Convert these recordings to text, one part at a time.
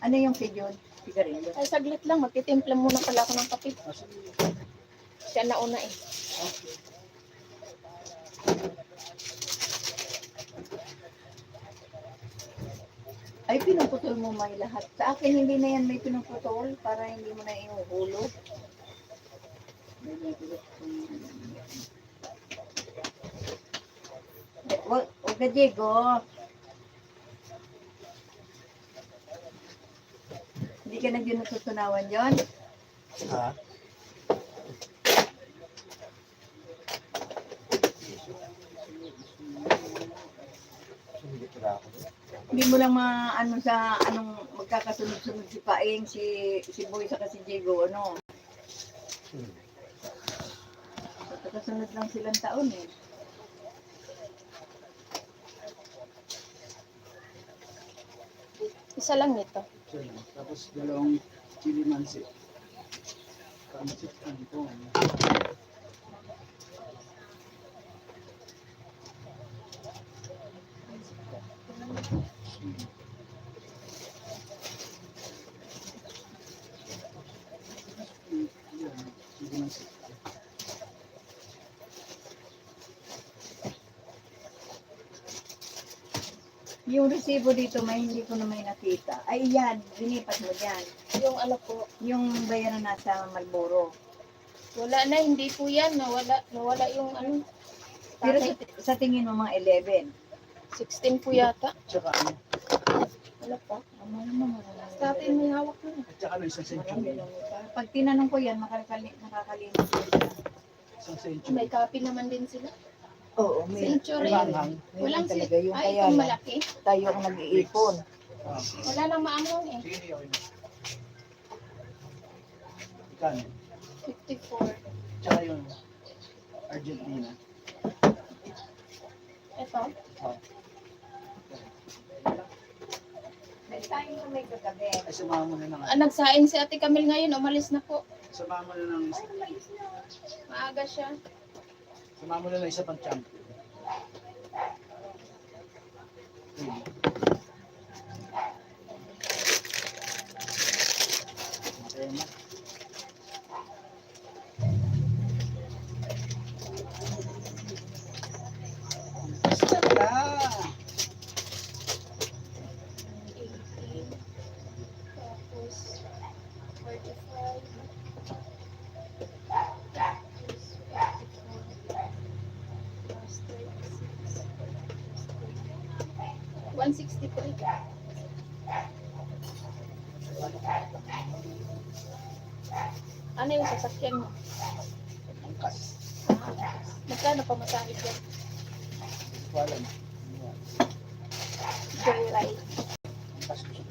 Ano yung Jun? Sigarilyo. Ay, saglit lang. Magtitimpla muna pala ako ng kape. Ah. Siya nauna eh. Okay. Ay, pinuputol mo may lahat. Sa akin, hindi na yan may pinuputol para hindi mo na ihuhulog. Wag, wag ka, Diego. Hindi ka na natutunawan yon. Ha? Hindi mo lang maano sa anong magkakasunod-sunod si Paeng, si si Boy sa si Diego, ano. Hmm. Magkakasunod lang silang taon eh. Isa lang nito. Tapos dalawang chili mansi. Pansit ano po. Chili Yung resibo dito may hindi ko na may nakita. Ay yan, binipat mo dyan. Yung ano po. Yung bayaran nasa Malboro. Wala na, hindi po yan. Nawala, nawala yung ano. Pero sa, sa tingin mo mga 11. 16 po yata. Tsaka ano? Wala pa. Ano naman marami. Sa atin may hawak na. At saka ano isang Marami century. lang ito. Pag tinanong ko yan, makakali, nakakalimot. Isang May century. copy naman din sila. Oo, may, Century. Maanghang. may Walang si... talaga yung Ay, kaya itong lang. malaki. Tayo ang nag-iipon. Wala nang maanghang eh. Sige, okay na. Ikano? 54. Tsaka yung Argentina. Ito. Kagabi. ay samahan mo na ng Ah, nagsaing si Ate Camille ngayon. Umalis na po. Samahan mo na ng Maaga siya. Mo na ng isa pang champ. Hmm. Okay na. Basta ka. 18. Tapos 45. Tapos 54. Plus 36. 163. Ano yung sasakyan mo? Angkas. Ah, magkano pa masahid yan? Wala na. Joyride. Angkas ko siya.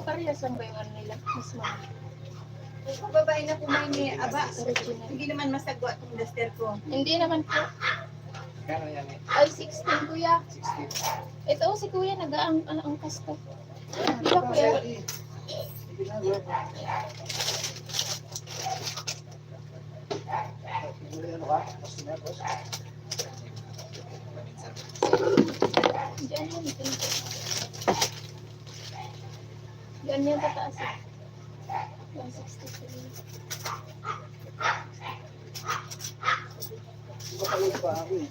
Parehas lang ba yung ano nila? Mas mahal. Kung babae na kumain ni Aba, hindi naman masagwa itong duster ko. Hindi naman po. Kano yan eh? Ay, 16 kuya. 16. Ito si kuya nag-aang ang, ang kasto. Di ba kuya? Sige na, bro. Ano ka? Boss? Diyan yan. Diyan yan tataas eh. 163. Iba pa ako eh.